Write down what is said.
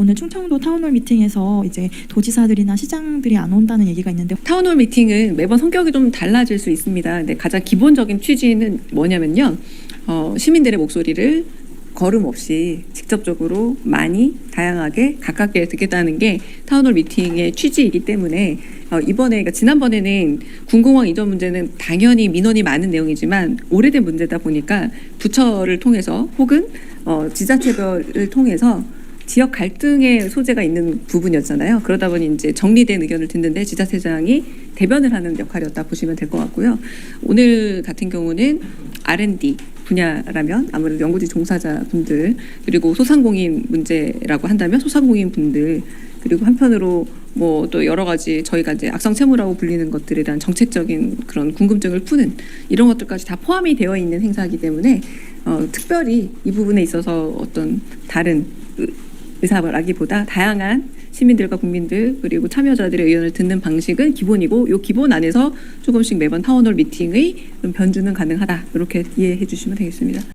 오늘 충청도 타운홀 미팅에서 이제 도지사들이나 시장들이 안 온다는 얘기가 있는데 타운홀 미팅은 매번 성격이 좀 달라질 수 있습니다. 근데 가장 기본적인 취지는 뭐냐면요. 어, 시민들의 목소리를 걸음 없이 직접적으로 많이 다양하게 가깝게 듣겠다는 게 타운홀 미팅의 취지이기 때문에 어, 이번에 그러니까 지난번에는 군공항 이전 문제는 당연히 민원이 많은 내용이지만 오래된 문제다 보니까 부처를 통해서 혹은 어, 지자체별을 통해서 지역 갈등의 소재가 있는 부분이었잖아요. 그러다 보니 이제 정리된 의견을 듣는데 지자체장이 대변을 하는 역할이었다 보시면 될 것 같고요. 오늘 같은 경우는 R&D 분야라면 아무래도 연구지 종사자분들 그리고 소상공인 문제라고 한다면 소상공인 분들 그리고 한편으로 뭐 또 여러 가지 저희가 이제 악성 채무라고 불리는 것들에 대한 정책적인 그런 궁금증을 푸는 이런 것들까지 다 포함이 되어 있는 행사이기 때문에 어, 특별히 이 부분에 있어서 어떤 다른 의- 의사라기보다 다양한 시민들과 국민들 그리고 참여자들의 의견을 듣는 방식은 기본이고 이 기본 안에서 조금씩 매번 타운홀 미팅의 좀 변주는 가능하다 이렇게 이해해 주시면 되겠습니다.